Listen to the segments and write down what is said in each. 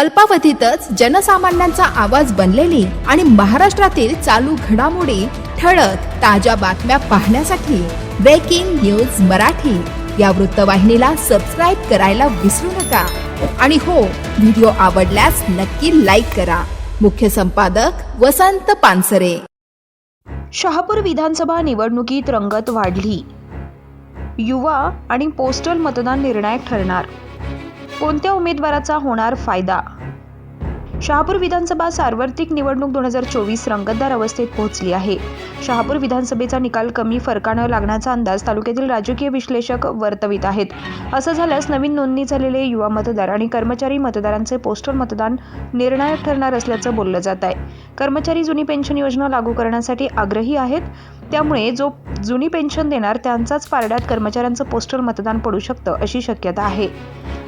अल्पावधीतच जनसामान्यांचा आवाज बनलेली आणि महाराष्ट्रातील चालू घडामोडी ठळक ताज्या बातम्या पाहण्यासाठी ब्रेकिंग न्यूज मराठी. या वृत्तवाहिनीला सबस्क्राईब करायला विसरू नका. आणि हो व्हिडिओ आवडल्यास नक्की लाईक करा. मुख्य संपादक वसंत पानसरे. शहापूर विधानसभा निवडणुकीत रंगत वाढली. युवा आणि पोस्टल मतदान निर्णायक ठरणार. कोणत्या उमेदवाराचा होणार फायदा? शहापूर विधानसभा सार्वत्रिक निवडणूक दोन हजार चोवीस रंगतदार अवस्थेत पोहोचली आहे. शहापूर विधानसभेचा निकाल कमी फरकानं लागण्याचा अंदाज तालुक्यातील राजकीय विश्लेषक वर्तवित आहेत. असं झाल्यास नवीन नोंदणी झालेले युवा मतदार आणि कर्मचारी मतदारांचे पोस्टल मतदान निर्णायक ठरणार असल्याचं बोललं जात आहे. कर्मचारी जुनी पेन्शन योजना लागू करण्यासाठी आग्रही आहेत. त्यामुळे जो जुनी पेन्शन देणार त्यांचाच पारड्यात कर्मचाऱ्यांचं पोस्टल मतदान पडू शकतं अशी शक्यता आहे.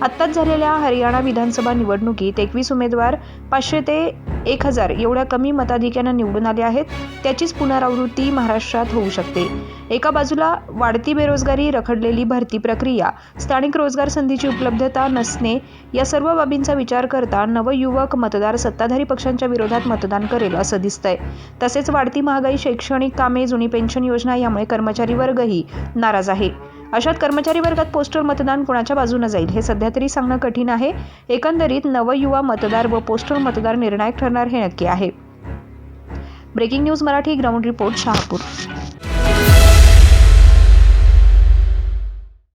आत्ताच झालेल्या हरियाणा विधानसभा निवडणुकीत एकवीस उमेदवार पाचशे ते एक हजार एवढ्या कमी मताधिक्यानं निवडून आले आहेत. त्याचीच पुनरावृत्ती महाराष्ट्रात होऊ शकते. एका बाजूला वाढती बेरोजगारी रखडलेली भरती प्रक्रिया स्थानिक रोजगार संधीची उपलब्धता नसणे या सर्व बाबींचा विचार करता नवयुवक मतदार सत्ताधारी पक्षांच्या विरोधात मतदान करेल असं दिसतंय. तसेच वाढती महागाई शैक्षणिक कामे जुनी पेन्शन योजना यामुळे कर्मचारी वर्गही नाराज आहे. अशात कर्मचारी वर्गात पोस्टल मतदान कोणाच्या बाजूने जाईल? हे सध्या तरी सांगणं कठीण आहे. एकंदरीत नवयुवा मतदार व पोस्टल मतदार निर्णायक ठरणार हे नक्की आहे. Breaking news Marathi ground report Shahapur.